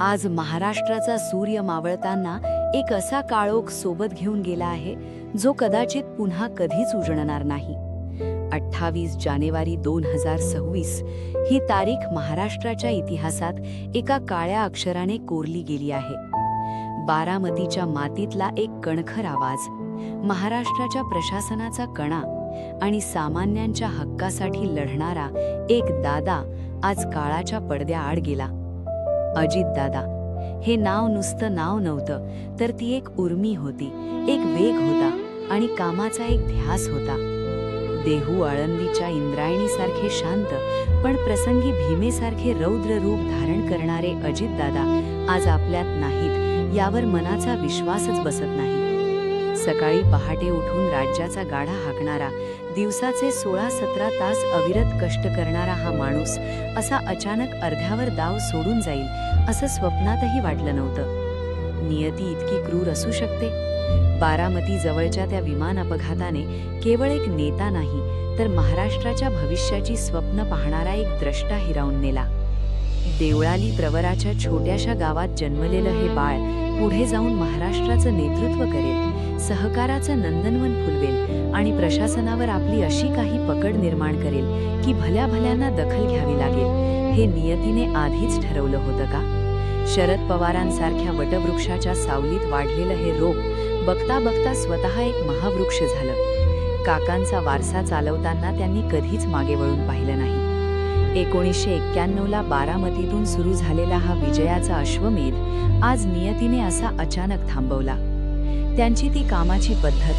आज महाराष्ट्राचा सूर्य मावळताना एक असा काळोख सोबत घेऊन गेला आहे जो कदाचित पुन्हा कधीच उजळणार नाही. अठ्ठावीस जानेवारी दोन हजार सव्वीस ही तारीख महाराष्ट्राच्या इतिहासात एका काळ्या अक्षराने कोरली गेली आहे. बारामतीच्या मातीतला एक कणखर आवाज महाराष्ट्राच्या प्रशासनाचा कणा आणि सामान्यांच्या हक्कासाठी लढणारा एक दादा आज काळाच्या पडद्याआड गेला. अजितदादा हे नाव नुसतं नाव नव्हतं तर ती एक उर्मी होती एक वेग होता आणि कामाचा एक ध्यास होता. देहू आळंदीच्या इंद्रायणीसारखे शांत पण प्रसंगी भीमेसारखे रौद्र रूप धारण करणारे अजितदादा आज आपल्यात नाहीत यावर मनाचा विश्वासच बसत नाही. सकाळी पहाटे उठून राज्याचा गाढा हाकणारा दिवसाचे सोळा सतरा तास अविरत कष्ट करणारा हा माणूस असा अचानक अर्ध्यावर दाव सोडून जाईल असं स्वप्नातही वाटलं नव्हतं. नियती इतकी क्रूर असू शकते? बारामती जवळच्या त्या विमान अपघाताने केवळ एक नेता नाही तर महाराष्ट्राच्या भविष्याची स्वप्न पाहणारा एक द्रष्टा हिरावून नेला. देवळाली प्रवराच्या छोट्याशा गावात जन्मलेलं हे बाळ पुढे जाऊन महाराष्ट्राचं नेतृत्व करेल. सहकाराचं नंदनवन फुलवेल आणि प्रशासनावर आपली अशी काही पकड निर्माण करेल की भल्या भल्यांना दखल घ्यावी लागेल हे नियतीने आधीच ठरवलं होतं का? शरद पवारांसारख्या वटवृक्षाच्या सावलीत वाढलेलं हे रोप बघता बघता स्वतः एक महावृक्ष झालं. काकांचा वारसा चालवताना त्यांनी कधीच मागे वळून पाहिलं नाही. एकोणीसशे एक्क्याण्णवला बारामतीतून सुरू झालेला हा विजयाचा अश्वमेध आज नियतीने असा अचानक थांबवला. त्यांची ती कामाची पद्धत.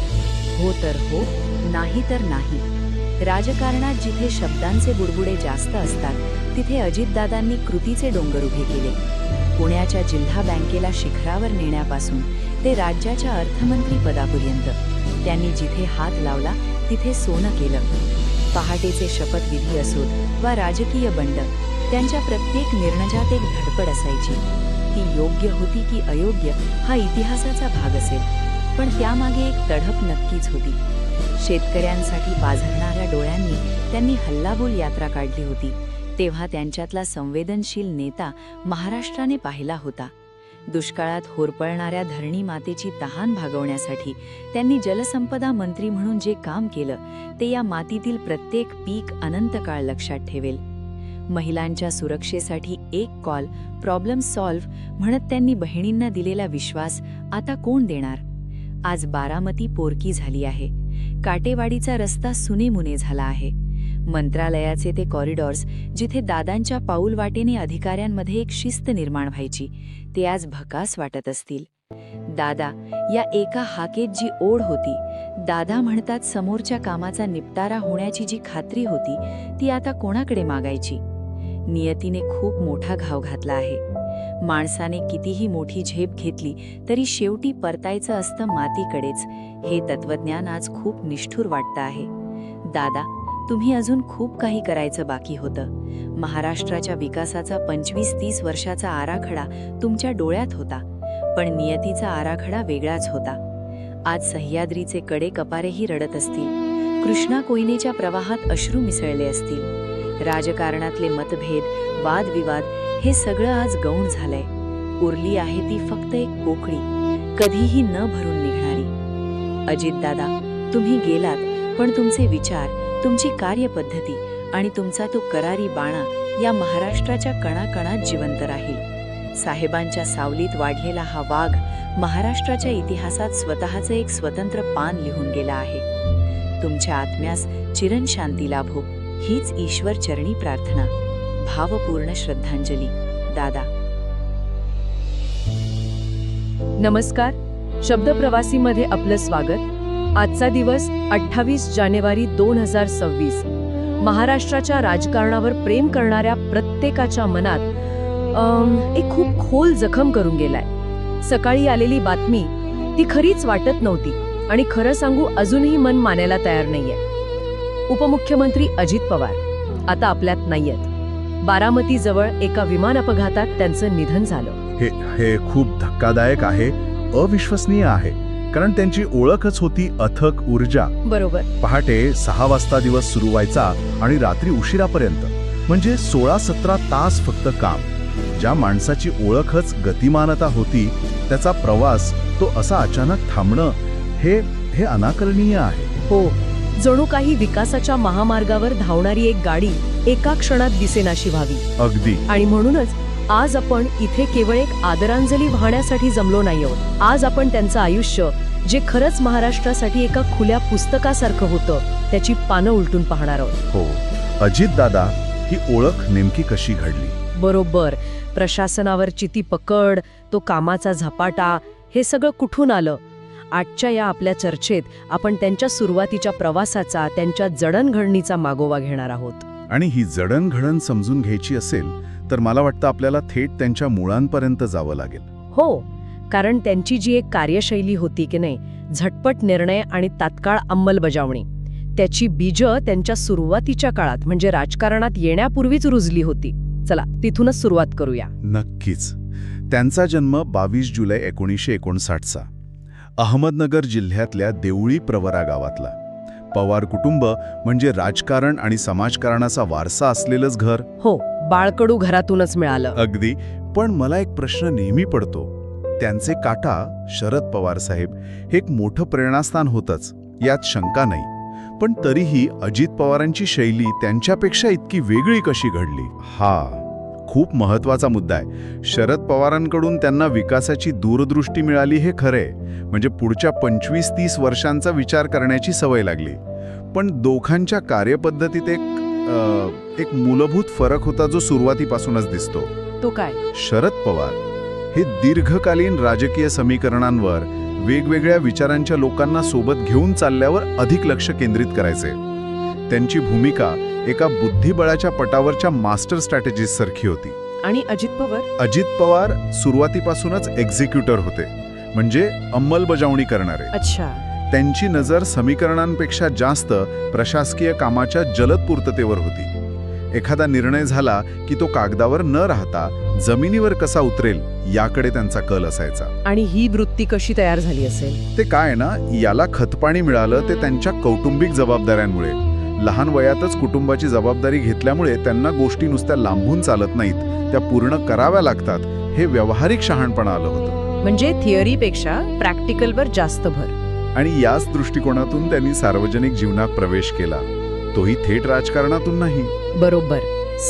हो तर हो नाही तर नाही. राजकारणात जिथे शब्दांचे बुडबुडे जास्त असतात तिथे अजितदादांनी कृतीचे डोंगर उभे केले. पुण्याच्या जिल्हा बँकेला शिखरावर नेण्यापासून ते राज्याच्या अर्थमंत्री पदापर्यंत. त्यांनी जिथे हात लावला तिथे सोनं केलं. पहाटेचे शपथविधी असोत वा राजकीय बंड त्यांच्या प्रत्येक निर्णयात एक धडपड असायची. ती योग्य होती की अयोग्य हा इतिहासाचा भाग असेल. पण त्यामागे एक तडप नक्कीच होती. शेतकऱ्यांसाठी पाझरणाऱ्या डोळ्यांनी त्यांनी हल्लाबोल यात्रा काढली होती. तेव्हा त्यांच्यातला संवेदनशील नेता महाराष्ट्राने पाहिला होता. दुष्काळात होरपळणाऱ्या धरणी मातेची तहान भागवण्यासाठी त्यांनी जलसंपदा मंत्री म्हणून जे काम केलं ते या मातीतील प्रत्येक पीक अनंत काळ लक्षात ठेवेल. महिलांच्या सुरक्षेसाठी एक कॉल प्रॉब्लेम सॉल्व्ह म्हणत त्यांनी बहिणींना दिलेला विश्वास आता कोण देणार? आज बारामती पोरकी झाली आहे. काटेवाडीचा रस्ता सुनेमुने झाला आहे. मंत्रालयाचे ते कॉरिडॉर्स जिथे दादांच्या पाऊलवाटेने अधिकाऱ्यांमध्ये एक शिस्त निर्माण व्हायची ते आज भकास वाटत असतील. दादा या एका हाकेत जी ओढ होती दादा म्हणतात समोरच्या कामाचा निपटारा होण्याची जी खात्री होती ती आता कोणाकडे मागायची? नियतीने खूप मोठा घाव घातला आहे. माणसाने कितीही मोठी झेप घेतली तरी शेवटी परतायचं असतं मातीकडेच. हे तत्वज्ञान आज खूप निष्ठूर वाटतं आहे. दादा तुम्ही अजून खूप काही करायचं बाकी होतं. महाराष्ट्राच्या विकासाचा पंचवीस तीस वर्षाचा आराखडा तुमच्या डोळ्यात होता. पण नियतीचा आराखडा वेगळाच होता. आज सह्याद्रीचे कडे कपारेही रडत असतील. कृष्णा कोयनेच्या प्रवाहात अश्रू मिसळले असतील. राजकारणातले मतभेद वादविवाद हे सगळं आज गौण झालंय. उरली आहे ती फक्त एक पोकळी. कधीही न भरून निघणारी. अजितदादा तुम्ही गेलात पण तुमचे विचार तुमची कार्यपद्धती आणि तुमचा तो करारी बाणा या महाराष्ट्राच्या कणाकणात जिवंत राहील. साहेबांच्या सावलीत वाढलेला हा वाघ महाराष्ट्राच्या इतिहासात स्वतःचं एक स्वतंत्र पान लिहून गेला आहे. तुमच्या आत्म्यास चिरन शांती लाभो हीच ईश्वर चरणी प्रार्थना. भावपूर्ण श्रद्धांजली. दादा. नमस्कार. शब्दप्रवासीमध्ये आपलं स्वागत. आजचा दिवस अठ्ठावीस जानेवारी दोन हजार सव्वीस. महाराष्ट्राच्या राजकारणावर प्रेम करणाऱ्या प्रत्येकाच्या मनात एक खूप खोल जखम करून गेलाय. सकाळी आलेली बातमी ती खरीच वाटत नव्हती. आणि खरं सांगू अजूनही मन मानायला तयार नाहीये. उपमुख्यमंत्री अजित पवार. आता आपल्यात नाहीयेत. बारामतीजवळ एका विमान अपघातात त्यांचं निधन झालं. हे हे खूप धक्कादायक आहे अविश्वसनीय आहे कारण त्यांची ओळखच होती अथक ऊर्जा. बरोबर. पहाटे सहा वाजता दिवस सुरू व्हायचा आणि रात्री उशिरापर्यंत. म्हणजे सोळा सतरा तास फक्त काम. ज्या माणसाची ओळखच गतिमानता होती त्याचा प्रवास तो असा अचानक थांबणं हे हे अनाकलनीय आहे. हो. जणू काही विकासाच्या महामार्गावर धावणारी एक गाडी एका क्षणात दिसेनाशी व्हावी. अगदी. आणि म्हणूनच आज आपण इथे केवळ एक आदरांजली वाहण्यासाठी जमलो नाही आहोत. आज आपण त्यांचं आयुष्य जे खरंच महाराष्ट्रासाठी एका खुल्या पुस्तकासारखं होतं त्याची पानं उलटून पाहणार आहोत. हो. अजित दादा ही ओळख नेमकी कशी घडली? बरोबर. प्रशासनावरची ती पकड तो कामाचा झपाटा हे सगळं कुठून आलं? आजच्या या आपल्या चर्चेत आपण त्यांच्या सुरुवातीच्या प्रवासाचा त्यांच्या जडणघडणीचा मागोवा घेणार आहोत. आणि ही जडणघडण समजून घ्यायची असेल तर मला वाटतं आपल्याला थेट त्यांच्या मुळांपर्यंत जावं लागेल. हो कारण त्यांची जी एक कार्यशैली होती की नाही झटपट निर्णय आणि तात्काळ अंमलबजावणी त्याची बीज त्यांच्या सुरुवातीच्या काळात म्हणजे राजकारणात येण्यापूर्वीच रुजली होती. चला तिथूनच सुरुवात करूया. नक्कीच. त्यांचा जन्म बावीस जुलै एकोणीसशे एकोणसाठचा. अहमदनगर जिल्ह्यातल्या देवळी प्रवरा गावातला. पवार कुटुंब म्हणजे राजकारण आणि समाजकारणाचा वारसा असलेलंच घर. हो बाळकडू घरातूनच मिळालं. अगदी. पण मला एक प्रश्न नेहमी पडतो. त्यांचे काटा शरद पवार साहेब हे एक मोठं प्रेरणास्थान होतंच यात शंका नाही. पण तरीही अजित पवारांची शैली त्यांच्यापेक्षा इतकी वेगळी कशी घडली? हा. खूप महत्त्वाचा मुद्दा आहे. शरद पवारांकडून त्यांना विकासाची दूरदृष्टी मिळाली हे खरे म्हणजे पुढच्या पंचवीस तीस वर्षांचा विचार करण्याची सवय लागली. पण दोघांच्या कार्यपद्धतीत एक एक मूलभूत फरक होता जो सुरुवातीपासूनच दिसतो. तो काय? शरद पवार हे दीर्घकालीन राजकीय समीकरणांवर वेगवेगळ्या विचारांच्या लोकांना सोबत घेऊन चालल्यावर अधिक लक्ष केंद्रित करायचे. त्यांची भूमिका एका बुद्धिबळाच्या पटावरच्या मास्टर स्ट्रॅटेजीस सारखी होती. आणि अजित पवार? अजित पवार सुरुवातीपासूनच एक्झिक्युटर होते म्हणजे अंमलबजावणी करणारे. अच्छा. त्यांची नजर समीकरणांपेक्षा जास्त प्रशासकीय कामाच्या जलद पूर्ततेवर होती. एखादा निर्णय झाला की तो कागदावर न राहता जमिनीवर कसा उतरेल याकडे त्यांचा कल असायचा. आणि ही वृत्ती कशी तयार झाली असेल? ते काय ना याला खतपाणी मिळालं ते त्यांच्या कौटुंबिक जबाबदाऱ्यांमुळे. लहान वयातच कुटुंबाची जबाबदारी घेतल्यामुळे त्यांना गोष्टी नुसत्या लांबून चालत नाहीत. त्या पूर्ण कराव्या लागतात. हे व्यावहारिक शहाणपणा आलं होतं. म्हणजे थिअरीपेक्षा प्रॅक्टिकलवर जास्त भर. आणि याच दृष्टिकोनातून त्यांनी सार्वजनिक जीवनात प्रवेश केला. तोही थेट राजकारणातून नाही. बरोबर.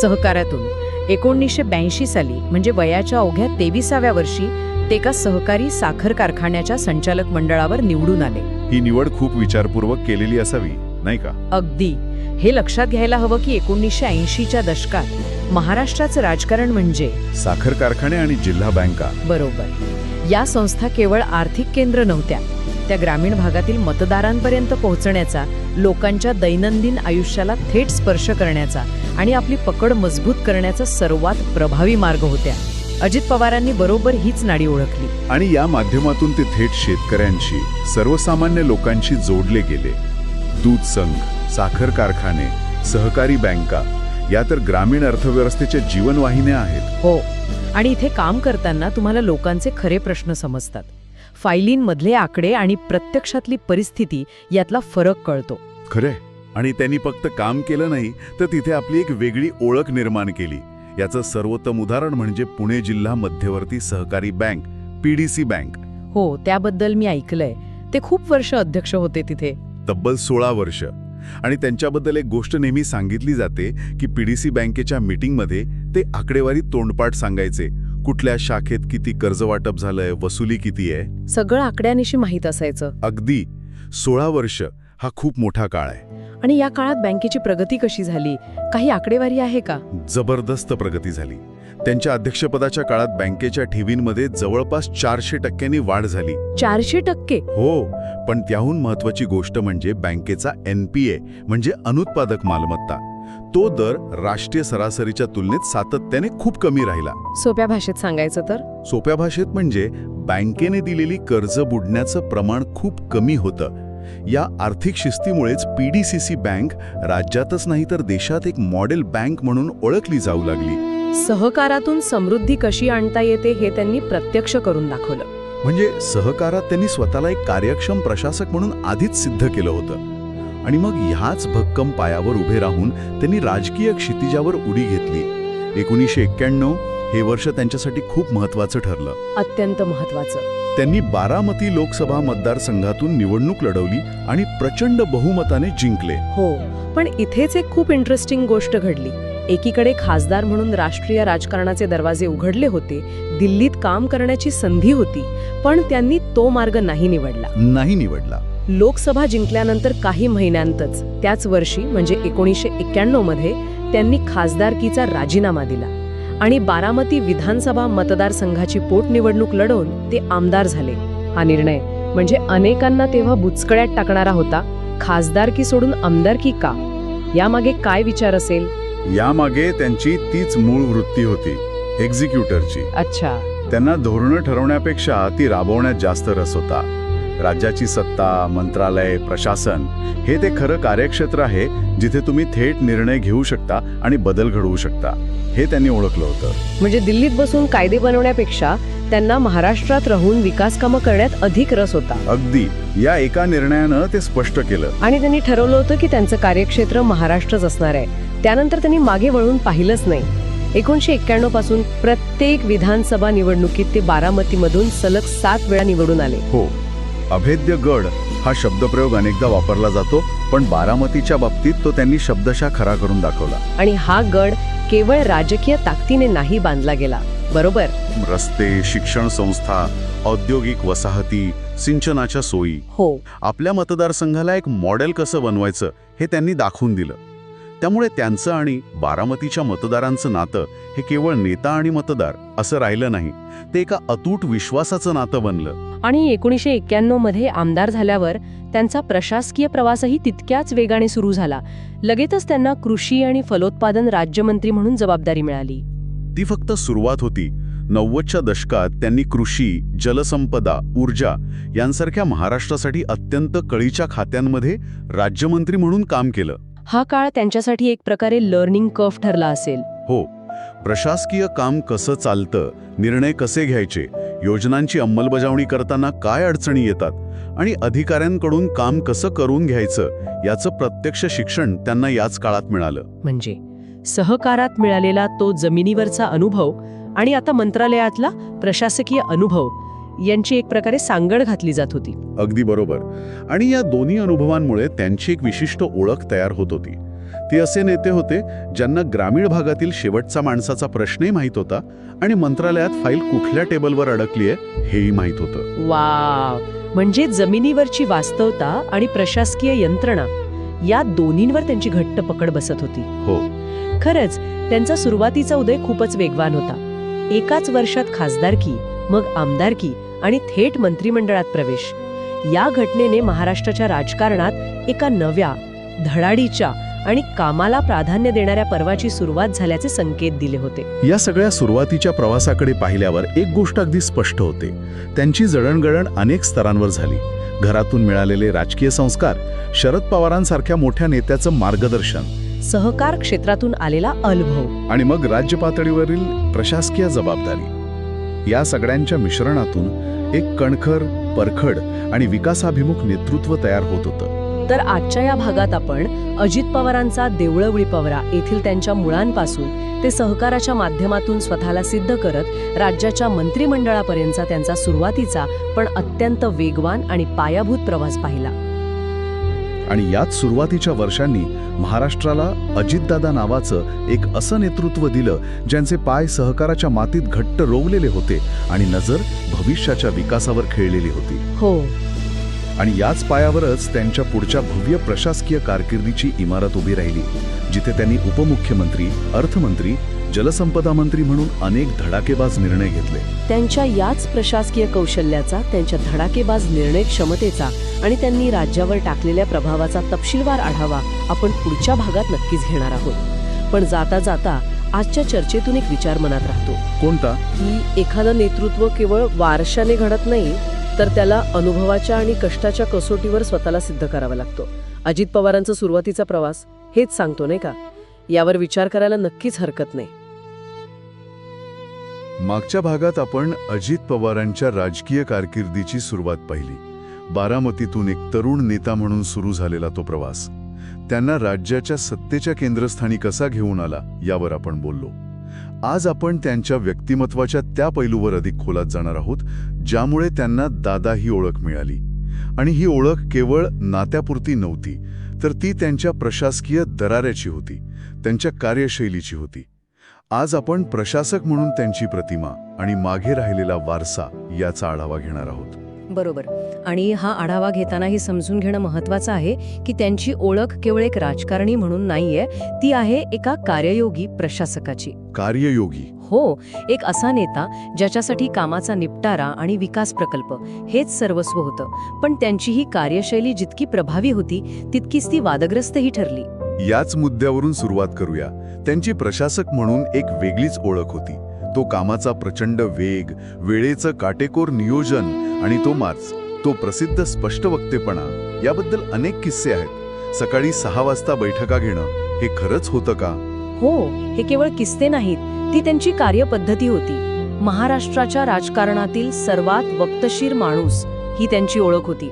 सहकार्यातून. एकोणीसशे ब्याऐंशी साली म्हणजे वयाच्या अवघ्या तेविसाव्या वर्षी ते एका सहकारी साखर कारखान्याच्या संचालक मंडळावर निवडून आले. ही निवड खूप विचारपूर्वक केलेली असावी. नाही का? अगदी. हे लक्षात घ्यायला हवं की एकोणीसशे ऐंशीच्या दशकात महाराष्ट्राचं राजकारण म्हणजे? साखर कारखाने आणि जिल्हा बँका. बरोबर. या संस्था केवळ आर्थिक केंद्र नव्हत्या. त्या ग्रामीण भागातील मतदारांपर्यंत पोहोचण्याचा लोकांच्या दैनंदिन आयुष्याला थेट स्पर्श करण्याचा आणि आपली पकड मजबूत करण्याचा सर्वात प्रभावी मार्ग होत्या. अजित पवारांनी बरोबर हीच नाडी ओळखली. आणि या माध्यमातून ते थेट शेतकऱ्यांशी सर्वसामान्य लोकांशी जोडले गेले. दूध संघ साखर कारखाने सहकारी बँका या तर ग्रामीण अर्थव्यवस्थेच्या जीवनवाहिन्या आहेत. हो. आणि इथे काम करताना तुम्हाला लोकांचे खरे प्रश्न समजतात. फायलींमधले आकडे आणि प्रत्यक्षातली परिस्थिती यातला फरक कळतो. खरे आणि त्यांनी फक्त काम केलं नाही तर तिथे आपली एक वेगळी ओळख निर्माण केली. याचं सर्वोत्तम उदाहरण म्हणजे पुणे जिल्हा मध्यवर्ती सहकारी बँक पीडीसी बँक. हो त्याबद्दल मी ऐकलंय. ते खूप वर्ष अध्यक्ष होते तिथे. तब्बल सोळा वर्ष. आणि त्यांच्याबद्दल एक गोष्ट नेहमी सांगितली जाते की पीडीसी बँकेच्या मीटिंगमध्ये ते आकडेवारी तोंडपाठ सांगायचे. कुठल्या शाखेत किती कर्ज वाटप झालंय वसुली किती आहे? सगळं आकड्यानिशी माहीत असायचं. अगदी. सोळा वर्ष हा खूप मोठा काळ आहे. आणि या काळात बँकेची प्रगती कशी झाली? काही आकडेवारी आहे का? जबरदस्त प्रगती झाली. त्यांच्या अध्यक्षपदाच्या काळात बँकेच्या ठेवींमध्ये जवळपास चारशे टक्क्यांनी वाढ झाली. चारशे टक्के? हो पण त्याहून महत्वाची गोष्ट म्हणजे बँकेचा एनपीए म्हणजे अनुत्पादक मालमत्ता. तो दर राष्ट्रीय सरासरीच्या तुलनेत सातत्याने खूप कमी राहिला. सोप्या भाषेत सांगायचं तर? सोप्या भाषेत म्हणजे बँकेने दिलेली कर्ज बुडण्याचं प्रमाण खूप कमी होतं. या आर्थिक शिस्तीमुळेच पीडीसीसी बँक राज्यातच नाही तर देशात एक मॉडेल बँक म्हणून ओळखली जाऊ लागली. सहकारातून समृद्धी कशी आणता येते हे त्यांनी प्रत्यक्ष करून दाखवलं. म्हणजे सहकारात त्यांनी स्वतःला एक कार्यक्षम प्रशासक म्हणून आधीच सिद्ध केलं होतं. आणि मग ह्याच भक्कम पायावर उभे राहून त्यांनी राजकीय क्षितिजावर उडी घेतली. एकोणीसशे एक्क्याण्णव हे वर्ष त्यांच्यासाठी खूप महत्वाचं ठरलं. अत्यंत महत्वाचं त्यांनी बारामती लोकसभा मतदारसंघातून निवडणूक लढवली आणि प्रचंड बहुमताने जिंकले. हो पण इथेच एक खूप इंटरेस्टिंग गोष्ट घडली. एकीकडे खासदार म्हणून राष्ट्रीय राजकारणाचे दरवाजे उघडले होते दिल्लीत काम करण्याची संधी होती पण त्यांनी तो मार्ग नाही निवडला. नाही निवडला. लोकसभा जिंकल्यानंतर काही महिन्यांतच त्याच वर्षी म्हणजे एकोणीसशे एक्क्याण्णवमध्ये त्यांनी खासदारकीचा राजीनामा दिला. आणि बारामती विधानसभा मतदारसंघाची पोटनिवडणूक लढवून ते आमदार झाले. हा निर्णय म्हणजे अनेकांना तेव्हा बुचकळ्यात टाकणारा होता खासदारकी सोडून आमदारकी का? यामागे काय विचार असेल? यामागे त्यांची तीच मूळ वृत्ती होती एक्झिक्युटरची अच्छा. त्यांना धोरणं ठरवण्यापेक्षा ती राबवण्यात जास्त रस होता. राज्याची सत्ता मंत्रालय प्रशासन हे ते खरं कार्यक्षेत्र आहे जिथे तुम्ही थेट निर्णय घेऊ शकता आणि बदल घडवू शकता. हे त्यांनी ओळखलं होतं. म्हणजे दिल्लीत बसून कायदे बनवण्यापेक्षा त्यांना महाराष्ट्रात राहून विकास कामं करण्यात अधिक रस होता. अगदी. या एका निर्णयानं ते स्पष्ट केलं. आणि त्यांनी ठरवलं होतं की त्यांचं कार्यक्षेत्र महाराष्ट्रच असणार आहे. त्यानंतर त्यांनी मागे वळून पाहिलंच नाही. एकोणीशे एक्क्याण्णवपासून प्रत्येक विधानसभा निवडणुकीत ते बारामतीमधून सलग सात वेळा निवडून आले. हो अभेद्य गड हा शब्दप्रयोग अनेकदा वापरला जातो पण बारामतीच्या बाबतीत तो त्यांनी शब्दशः खरा करून दाखवला. आणि हा गड केवळ राजकीय ताकदीने नाही बांधला गेला. बरोबर? रस्ते शिक्षण संस्था औद्योगिक वसाहती सिंचनाच्या सोयी. हो. आपल्या मतदारसंघाला एक मॉडेल कसं बनवायचं हे त्यांनी दाखवून दिलं. त्यामुळे त्यांचं आणि बारामतीच्या मतदारांचं नातं हे केवळ नेता आणि मतदार असं राहिलं नाही ते एका अतूट विश्वासाचं नातं बनलं. आणि एकोणीशे एक्क्याण्णवमध्ये आमदार झाल्यावर त्यांचा प्रशासकीय प्रवासही तितक्याच वेगाने सुरू झाला. लगेचच त्यांना कृषी आणि फलोत्पादन राज्यमंत्री म्हणून जबाबदारी मिळाली. ती फक्त सुरुवात होती. नव्वदच्या दशकात त्यांनी कृषी जलसंपदा ऊर्जा यांसारख्या महाराष्ट्रासाठी अत्यंत कळीच्या खात्यांमध्ये राज्यमंत्री म्हणून काम केलं. हा काळ त्यांच्यासाठी एक प्रकारे लर्निंग कर्व ठरला असेल. हो. प्रशासकीय काम कसं चालतं निर्णय कसे घ्यायचे योजनांची अंमलबजावणी करताना काय अडचणी येतात आणि अधिकाऱ्यांकडून काम कसं करून घ्यायचं याचं प्रत्यक्ष शिक्षण त्यांना याच काळात मिळालं. म्हणजे सहकारात मिळालेला तो जमिनीवरचा अनुभव आणि आता मंत्रालयातला प्रशासकीय अनुभव यांची एक प्रकारे सांगड घातली जात होती. अगदी बरोबर. आणि या दोन्ही अनुभवांमुळे त्यांची एक विशिष्ट ओळख तयार होत होती. ते असे नेते होते ज्यांना ग्रामीण भागातील शेवटचा माणसाचा प्रश्नही माहीत होता आणि मंत्रालयात फाईल कुठल्या टेबलवर अडकलीये हेही माहीत होतं. वा म्हणजे जमिनीवरची वास्तवता आणि प्रशासकीय यंत्रणा या दोन्हींवर त्यांची घट्ट पकड बसत होती. हो. खरंच त्यांचा सुरुवातीचा उदय खूपच वेगवान होता. एकाच वर्षात खासदारकी मग आमदारकी आणि थेट मंत्रिमंडळात प्रवेश. या घटनेने महाराष्ट्राच्या राजकारणात एका नव्या धडाडीच्या आणि कामाला प्राधान्य देणाऱ्या पर्वाची सुरुवात झाल्याचे संकेत दिले होते. या सगळ्या सुरुवातीच्या प्रवासाकडे पाहिल्यावर एक गोष्ट अगदी स्पष्ट होते. त्यांची जडणगडण अनेक स्तरांवर झाली. घरातून मिळालेले राजकीय संस्कार शरद पवारांसारख्या मोठ्या नेत्याचं मार्गदर्शन. सहकार क्षेत्रातून आलेला अनुभव. आणि मग राज्य पातळीवरील प्रशासकीय जबाबदारी. या सगळ्यांच्या मिश्रणातून एक कणखर परखड आणि विकासाभिमुख नेतृत्व तयार होत होतं. तर आजच्या या भागात आपण अजित पवारांचा देवळवळी पवरा येथील त्यांच्या मुळांपासून ते सहकाराच्या माध्यमातून स्वतःला सिद्ध करत राज्याच्या मंत्रिमंडळापर्यंतचा त्यांचा सुरुवातीचा पण अत्यंत वेगवान आणि पायाभूत प्रवास पाहिला. आणि याच सुरुवातीच्या वर्षांनी महाराष्ट्राला अजितदादा नावाचं एक असं नेतृत्व दिलं ज्यांचे पाय सहकाराच्या मातीत घट्ट रोवलेले होते आणि नजर भविष्याच्या विकासावर खेळलेली होती. हो. आणि याच पायावरच त्यांच्या पुढच्या भव्य प्रशासकीय कारकिर्दीची इमारत उभी राहिली जिथे त्यांनी उपमुख्यमंत्री अर्थमंत्री जलसंपदा मंत्री म्हणून अनेक धडाकेबाज निर्णय घेतले. त्यांच्या याच प्रशासकीय कौशल्याचा त्यांच्या धडाकेबाज निर्णय क्षमतेचा आणि त्यांनी राज्यावर टाकलेल्या प्रभावाचा तपशीलवार आढावा आपण पुढच्या भागात नक्कीच घेणार आहोत. पण जाता जाता आजच्या चर्चेतून एक विचार मनात राहतो. कोणता? की एखादं नेतृत्व केवळ वारशाने घडत नाही तर त्याला अनुभवाच्या आणि कष्टाच्या कसोटीवर स्वतःला सिद्ध करावा लागतो. अजित पवारांचा सुरुवातीचा प्रवास हेच सांगतो नाही का? यावर विचार करायला नक्कीच हरकत नाही. मागच्या भागात आपण अजित पवारांच्या राजकीय कारकिर्दीची सुरुवात पाहिली. बारामतीतून एक तरुण नेता म्हणून सुरू झालेला तो प्रवास. त्यांना राज्याच्या सत्तेच्या केंद्रस्थानी कसा घेऊन आला यावर आपण बोललो. आज आपण त्यांच्या व्यक्तिमत्वाच्या त्या पैलूवर अधिक खोलात जाणार आहोत ज्यामुळे त्यांना दादा ही ओळख मिळाली. आणि ही ओळख केवळ नात्यापुरती नव्हती तर ती त्यांच्या प्रशासकीय दराऱ्याची होती त्यांच्या कार्यशैलीची होती. आज आपण प्रशासक म्हणून त्यांची प्रतिमा आणि मागे राहिलेला वारसा याचा आढावा घेणार आहोत. बरोबर. आणि हा आढावा घेताना हे समजून घेणं महत्वाचं आहे की त्यांची ओळख केवळ एक राजकारणी म्हणून नाहीये ती आहे एका कार्ययोगी प्रशासकाची. कार्ययोगी. हो एक असा नेता ज्याच्यासाठी कामाचा निपटारा आणि विकास प्रकल्प हेच सर्वस्व होतं. पण त्यांची ही कार्यशैली जितकी प्रभावी होती तितकीच ती वादग्रस्तही ठरली. याच मुद्द्यावरून सुरुवात करूया. त्यांची प्रशासक म्हणून एक वेगळीच ओळख होती. तो कामाचा प्रचंड वेग वेळेचं काटेकोर नियोजन आणि तो मार्च तो प्रसिद्ध स्पष्ट वक्तेपणा याबद्दल अनेक किस्से आहेत. सकाळी सहा वाजता बैठका घेणं हे खरंच होतं का? हो हे केवळ किस्से नाहीत. ती त्यांची कार्यपद्धती होती. महाराष्ट्राच्या राजकारणातील सर्वात वक्तशीर माणूस ही त्यांची ओळख होती.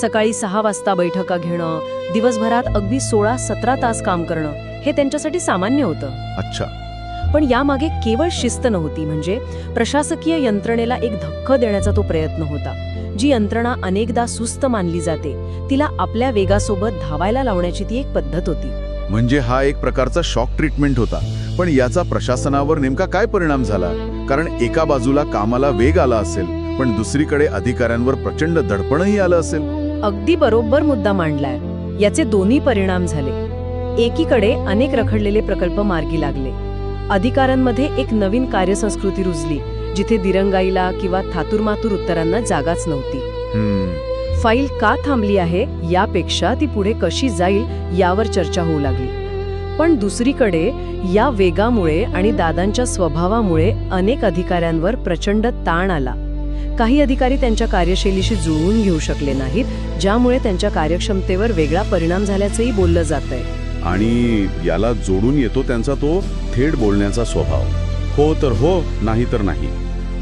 सकाळी सहा वाजता बैठका घेणं दिवसभरात अगदी सोळा सतरा तास काम करणं हे त्यांच्यासाठी सामान्य होतं. अच्छा. पण यामागे केवळ शिस्त नव्हती म्हणजे प्रशासकीय यंत्रणेला एक धक्का देण्याचा तो प्रयत्न होता. जी यंत्रणा अनेकदा सुस्त मानली जाते तिला आपल्या वेगासोबत धावायला लावण्याची ती एक पद्धत होती. म्हणजे हा एक प्रकारचा शॉक ट्रीटमेंट होता. पण याचा प्रशासनावर नेमका काय परिणाम झाला? कारण एका बाजूला कामाला वेग आला असेल पण दुसरीकडे अधिकाऱ्यांवर प्रचंड दडपणही आलं असेल. अगदी बरोबर मुद्दा मांडलाय. याचे दोन्ही परिणाम झाले. एकीकडे अनेक रखडलेले प्रकल्प मार्गी लागले. अधिकाऱ्यांमध्ये एक नवीन कार्यसंस्कृती रुजली जिथे दिरंगाईला किंवा थातुरमातूर उत्तरांना जागाच नव्हती. फाईल का थांबली आहे यापेक्षा ती पुढे कशी जाईल यावर चर्चा होऊ लागली. पण दुसरीकडे या वेगामुळे आणि दादांच्या स्वभावामुळे अनेक अधिकाऱ्यांवर प्रचंड ताण आला. काही अधिकारी त्यांच्या कार्यशैलीशी जुळवून घेऊ शकले नाहीत ज्यामुळे त्यांच्या कार्यक्षमतेवर वेगळा परिणाम झाल्याचंही बोललं जात आहे आणि याला जोडून येतो त्यांचा तो थेट बोलण्याचा स्वभाव. हो तर हो नाही तर नाही.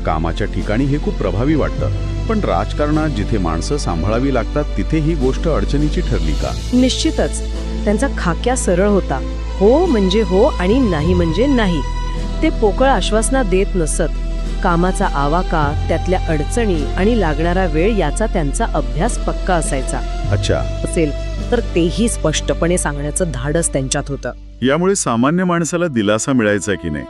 कामाच्या ठिकाणी हे खूप प्रभावी वाटतं. पण राजकारणात जिथे माणसं सांभाळावी लागतात तिथे ही गोष्ट अडचणीची ठरली का? निश्चितच. त्यांचा खाक्या सरळ होता. हो म्हणजे हो आणि नाही म्हणजे नाही. ते पोकळ आश्वासना देत नसत. कामाचा आवाका त्यातल्या अडचणी आणि लागणारा वेळ याचा त्यांचा अभ्यास पक्का असायचा. अच्छा. असेल तर तेही स्पष्टपणे सांगण्याचं धाडस त्यांच्यात होतं. यामुळे सामान्य माणसाला दिलासा मिळायचा की नाही?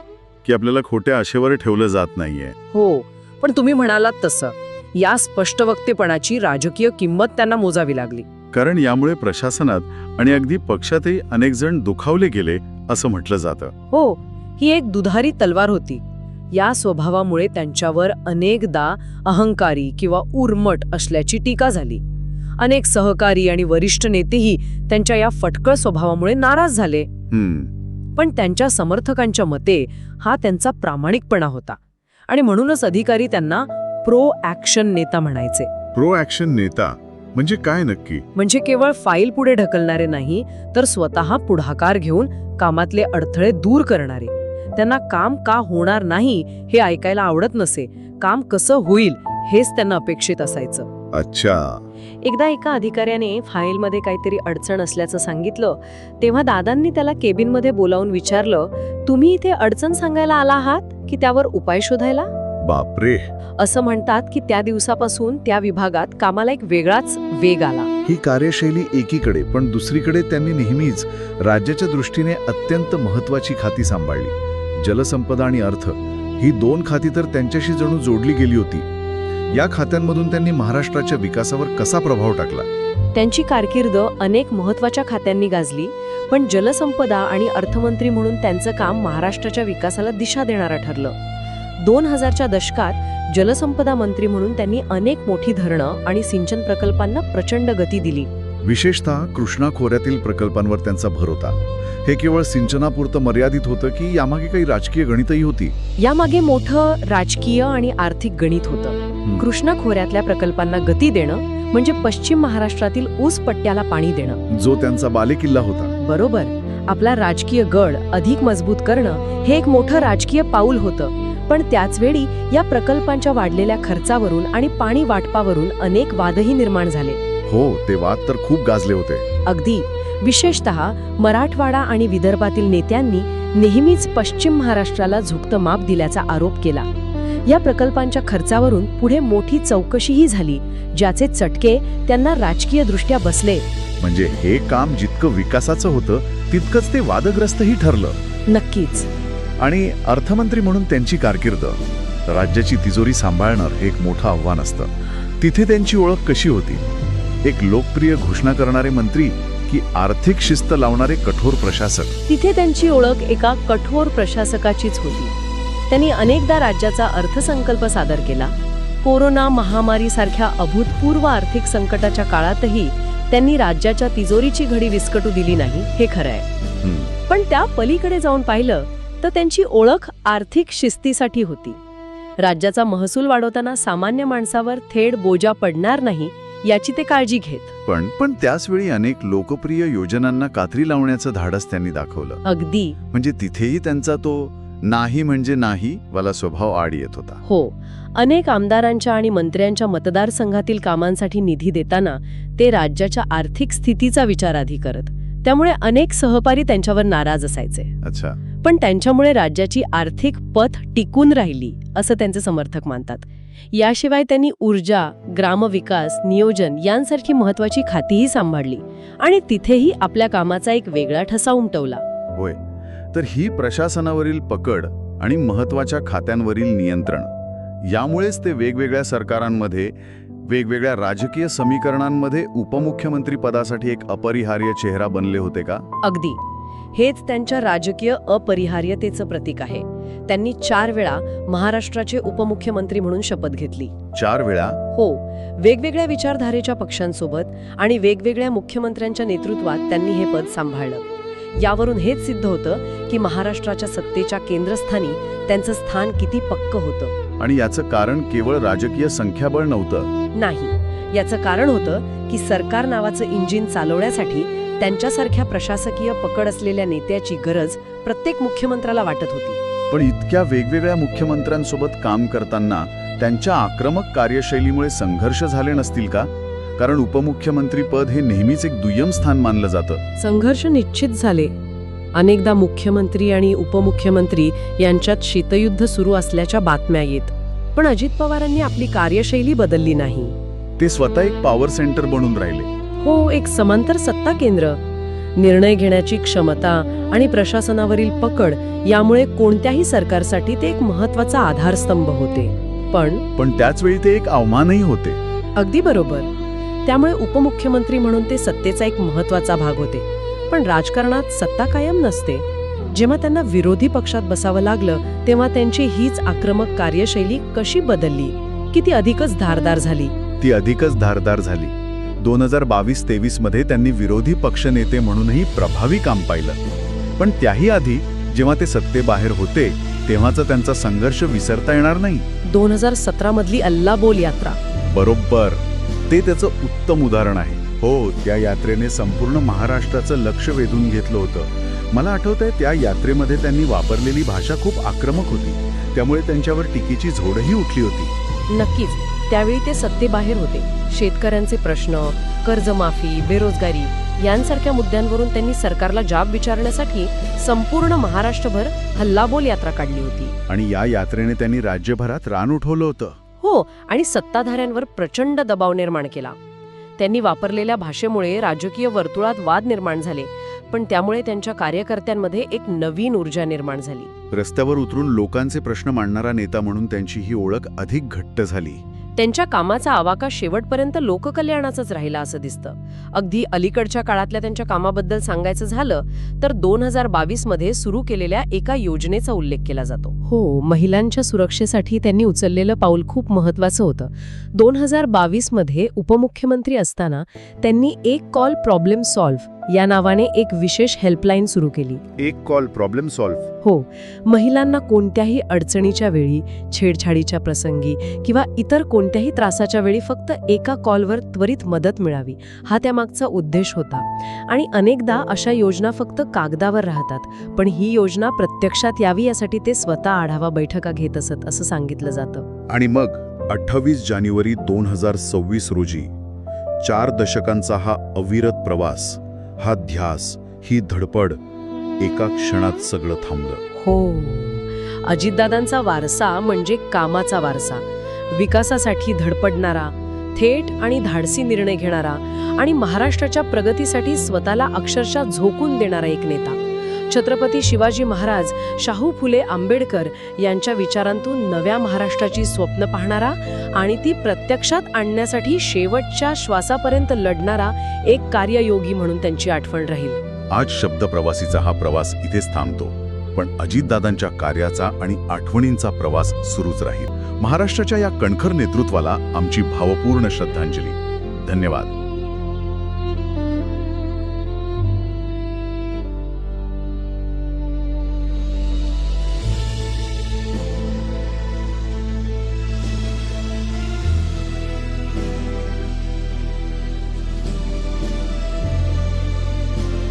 की आपल्याला खोट्या आशेवर ठेवलं जात नाहीये? हो पण तुम्ही म्हणालात तसं. या स्पष्ट वक्तेपणाची राजकीय किंमत त्यांना मोजावी लागली. कारण यामुळे प्रशासनात आणि अगदी पक्षातही अनेक जण दुखावले गेले असं म्हटलं जातं. हो ही एक दुधारी तलवार होती. या स्वभावामुळे त्यांच्यावर अनेकदा अहंकारी किंवा उर्मट असल्याची टीका झाली. अनेक सहकारी आणि वरिष्ठ नेतेही त्यांच्या या फटकळ स्वभावामुळे नाराज झाले. पण त्यांच्या समर्थकांच्या मते हा त्यांचा प्रामाणिकपणा होता आणि म्हणूनच अधिकारी त्यांना प्रो ॲक्शन नेता म्हणायचे. प्रो ॲक्शन नेता म्हणजे काय नक्की? म्हणजे केवळ फाईल पुढे ढकलणारे नाही तर स्वतः पुढाकार घेऊन कामातले अडथळे दूर करणारे. त्यांना काम का होणार नाही हे ऐकायला आवडत नसे. काम कसं होईल हेच त्यांना अपेक्षित असायचं. अच्छा. एकदा एका अधिकाऱ्याने फाईलमध्ये काहीतरी अडचण असल्याचं सांगितलं. तेव्हा दादांनी त्याला केबिनमध्ये बोलावून विचारलं तुम्ही इथे अडचण सांगायला आला आहात की त्यावर उपाय शोधायला? बापरे. असं म्हणतात की त्या दिवसापासून त्या विभागात कामाला एक वेगळाच वेग आला. ही कार्यशैली एकीकडे पण दुसरीकडे त्यांनी नेहमीच राज्याच्या दृष्टीने अत्यंत महत्वाची खाती सांभाळली. जलसंपदा आणि अर्थ ही दोन खाती तर त्यांच्याशी जणू जोडली गेली होती. या खात्यांमधून त्यांनी महाराष्ट्राच्या विकासावर कसा प्रभाव टाकला? त्यांची कारकीर्द अनेक महत्त्वाच्या खात्यांनी गाजली पण जलसंपदा आणि अर्थमंत्री म्हणून त्यांचं काम महाराष्ट्राच्या विकासाला दिशा देणारं ठरलं. दोन हजारच्या दशकात जलसंपदा मंत्री म्हणून त्यांनी अनेक मोठी धरणं आणि सिंचन प्रकल्पांना प्रचंड गती दिली. विशेषतः कृष्णा खोऱ्यातील प्रकल्पांवर त्यांचा भर होता. हे केवळ सिंचनापुरतं मर्यादित होतं की यामागे काही राजकीय गणितही होती? यामागे मोठं राजकीय आणि आर्थिक गणित होतं. कृष्णा खोऱ्यातल्या प्रकल्पांना गती देणं म्हणजे पश्चिम महाराष्ट्रातील ऊस पट्ट्याला पाणी देणं. जो त्यांचा बालेकिल्ला होता. बरोबर. आपला राजकीय गड अधिक मजबूत करणं हे एक मोठं राजकीय पाऊल होतं. पण त्याचवेळी या प्रकल्पांच्या वाढलेल्या खर्चावरून आणि पाणी वाटपावरून अनेक वादही निर्माण झाले. हो ते वाद तर खूप गाजले होते. अगदी. विशेषत मराठवाडा आणि विदर्भातील नेत्यांनी नेहमीच पश्चिम महाराष्ट्राला झुकतं माप दिल्याचा आरोप केला. या प्रकल्पांच्या खर्चावरून पुढे मोठी चौकशीही झाली ज्याचे चटके त्यांना राजकीय दृष्ट्या बसले. म्हणजे हे काम जितकं विकासाचं होतं तितकंच ते वादग्रस्तही ठरलं. नक्कीच. आणि अर्थमंत्री म्हणून त्यांची कारकीर्द. राज्याची तिजोरी सांभाळणं हे एक मोठं आव्हान असतं. तिथे त्यांची ओळख कशी होती? एक लोकप्रिय घोषणा करणारे मंत्री की आर्थिक शिस्त लावणारे कठोर प्रशासक. तिथे त्यांची ओळख एका कठोर प्रशासकाचीच होती. त्यांनी अनेकदा राज्याचा अर्थसंकल्प सादर केला. कोरोना महामारीसारख्या अभूतपूर्व आर्थिक संकटाच्या काळातही त्यांनी राज्याच्या तिजोरीची घडी विस्कटू दिली नाही हे खरं आहे. पण त्या पलीकडे जाऊन पाहिलं तर त्यांची ओळख आर्थिक शिस्तीसाठी होती. राज्याचा महसूल वाढवताना सामान्य माणसावर थेट बोजा पडणार नाही याची ते काळजी घेत. पण पण त्याचवेळी अनेक लोकप्रिय योजनांना कात्री लावण्याचं धाडस त्यांनी दाखवलं. अगदी. म्हणजे तिथेही त्यांचा तो नाही म्हणजे नाही वाला स्वभाव आड येत होता. हो. अनेक आमदारांच्या आणि मंत्र्यांच्या मतदारसंघातील कामांसाठी निधी देताना ते राज्याच्या आर्थिक स्थितीचा विचार आधी करत. त्यामुळे अनेक सहकारी त्यांच्यावर नाराज असायचे. अच्छा. पण त्यांच्यामुळे राज्याची आर्थिक पथ टिकून राहिली असं त्यांचे समर्थक मानतात. याशिवाय त्यांनी ऊर्जा ग्रामविकास नियोजन यांसारखी महत्वाची खातीही सांभाळली आणि तिथेही आपल्या कामाचा एक वेगळा ठसा उमटवला. होय. तर ही प्रशासनावरील पकड आणि महत्त्वाच्या खात्यांवरील नियंत्रण यामुळेच ते वेगवेगळ्या सरकारांमध्ये वेगवेगळ्या राजकीय समीकरणांमध्ये उपमुख्यमंत्री पदासाठी एक अपरिहार्य चेहरा बनले होते का? अगदी. हेच त्यांच्या राजकीय अपरिहार्यतेचं प्रतीक आहे. त्यांनी चार वेळा महाराष्ट्राचे उपमुख्यमंत्री म्हणून शपथ घेतली. चार वेळा? हो. वेगवेगळ्या विचारधारेच्या पक्षांसोबत आणि वेगवेगळ्या मुख्यमंत्र्यांच्या नेतृत्वात त्यांनी हे पद सांभाळलं. यावरून हेच सिद्ध होतं की महाराष्ट्राच्या सत्तेच्या केंद्रस्थानी त्यांचं स्थान किती पक्क होतं. आणि याचं कारण केवळ राजकीय संख्याबळ नव्हतं? नाही. याचं कारण होतं की सरकार नावाचं इंजिन चालवण्यासाठी त्यांच्यासारख्या प्रशासकीय पकड असलेल्या नेत्याची गरज प्रत्येक मुख्यमंत्र्याला वाटत होती. पण इतक्या वेगवेगळ्या मुख्यमंत्र्यांसोबत काम करताना त्यांच्या आक्रमक कार्यशैलीमुळे संघर्ष झाले नसतील का? कारण उपमुख्यमंत्री पद हे नेहमीच एक दुय्यम स्थान मानलं जातं. संघर्ष निश्चित झाले. अनेकदा मुख्यमंत्री आणि उपमुख्यमंत्री यांच्यात शीतयुद्ध सुरू असल्याच्या बातम्या येत पण अजित पवारांनी आपली कार्यशैली बदलली नाही. ते स्वतः एक पॉवर सेंटर बनून राहिले. हो एक समांतर सत्ता केंद्र. निर्णय घेण्याची क्षमता आणि प्रशासनावरील पकड यामुळे कोणत्याही सरकारसाठी ते एक महत्त्वाचा आधारस्तंभ होते. पण पण त्याचवेळी ते एक आव्हानही होते. अगदी बरोबर. त्यामुळे उपमुख्यमंत्री म्हणून ते सत्तेचा एक महत्त्वाचा भाग होते. पण राजकारणात सत्ता कायम नसते. जेव्हा त्यांना विरोधी पक्षात बसावं लागलं तेव्हा त्यांची हीच आक्रमक कार्यशैली कशी बदलली? की ती अधिकच धारदार झाली? ती अधिकच धारदार झाली. दोन हजार बावीस तेवीसमध्ये त्यांनी विरोधी पक्षनेते म्हणूनही प्रभावी काम पाहिलं. पण त्याही आधी जेव्हा ते सत्तेबाहेर होते तेव्हाचा त्यांचा संघर्ष विसरता येणार नाही. दोन हजार सतरा मधली अल्लाबोल यात्रा. बरोबर. ते त्याचं उत्तम उदाहरण आहे. हो त्या यात्रेने संपूर्ण महाराष्ट्राचं लक्ष वेधून घेतलं होतं. मला आठवतंय त्या यात्रेमध्ये त्यांनी वापरलेली भाषा खूप आक्रमक होती. त्यामुळे त्यांच्यावर टीकेची झोडही उठली होती. नक्कीच. त्यावेळी ते सत्तेबाहेर होते. शेतकऱ्यांचे प्रश्न कर्जमाफी बेरोजगारी यांसारख्या मुद्द्यांवरून त्यांनी सरकारला जाब विचारण्यासाठी संपूर्ण महाराष्ट्रभर हल्लाबोल यात्रा काढली होती. आणि या यात्रेने त्यांनी राज्यभरात रान उठवलं होतं. हो आणि सत्ताधाऱ्यांवर प्रचंड दबाव निर्माण केला. त्यांनी वापरलेल्या भाषेमुळे राजकीय वर्तुळात वाद निर्माण झाले पण त्यामुळे त्यांच्या कार्यकर्त्यांमध्ये एक नवीन ऊर्जा निर्माण झाली. रस्त्यावर उतरून लोकांचे प्रश्न मांडणारा नेता म्हणून त्यांची ही ओळख अधिक घट्ट झाली. त्यांच्या कामाचा आवाका शेवटपर्यंत लोककल्याणाचाच राहिला असं दिसतं. अगदी अलीकडच्या काळातल्या त्यांच्या कामाबद्दल सांगायचं झालं तर दोन हजार बावीसमध्ये सुरू केलेल्या एका योजनेचा उल्लेख केला जातो. हो महिलांच्या सुरक्षेसाठी त्यांनी उचललेलं पाऊल खूप महत्वाचं होतं. दोन हजार बावीसमध्ये उपमुख्यमंत्री असताना त्यांनी एक कॉल प्रॉब्लेम सॉल्व्ह या नावाने एक विशेष हेल्पलाईन सुरू केली. एक कॉल प्रॉब्लेम सॉल्व्ह हो महिलांना कोणत्याही अडचणीच्या वेळी छेडछाडीच्या प्रसंगी किंवा इतर कोणत्याही त्रासाच्या वेळी फक्त एका कॉलवर त्वरित मदत मिळावी हा त्यामागचा उद्देश होता. आणि अनेकदा अशा योजना फक्त कागदावर राहतात पण ही योजना प्रत्यक्षात यावी यासाठी ते स्वतः आढावा बैठका घेत असत असं सांगितलं जातं. आणि मग अठ्ठावीस जानेवारी दोन हजार सव्वीस रोजी चार दशकांचा हा अविरत प्रवास. हा ध्यास ही धडपड एका क्षणात सगळं थांबलं. हो. अजितदादांचा वारसा म्हणजे कामाचा वारसा. विकासासाठी धडपडणारा थेट आणि धाडसी निर्णय घेणारा आणि महाराष्ट्राच्या प्रगतीसाठी स्वतःला अक्षरशः झोकून देणारा एक नेता. छत्रपती शिवाजी महाराज शाहू फुले आंबेडकर यांच्या विचारांतून नव्या महाराष्ट्राची स्वप्न पाहणारा आणि ती प्रत्यक्षात आणण्यासाठी शेवटच्या श्वासापर्यंत लढणारा एक कार्ययोगी म्हणून त्यांची आठवण राहील. आज शब्दप्रवासीचा हा प्रवास इथेच थांबतो पण अजितदादांच्या कार्याचा आणि आठवणींचा प्रवास सुरूच राहील. महाराष्ट्राच्या या कणखर नेतृत्वाला आमची भावपूर्ण श्रद्धांजली. धन्यवाद.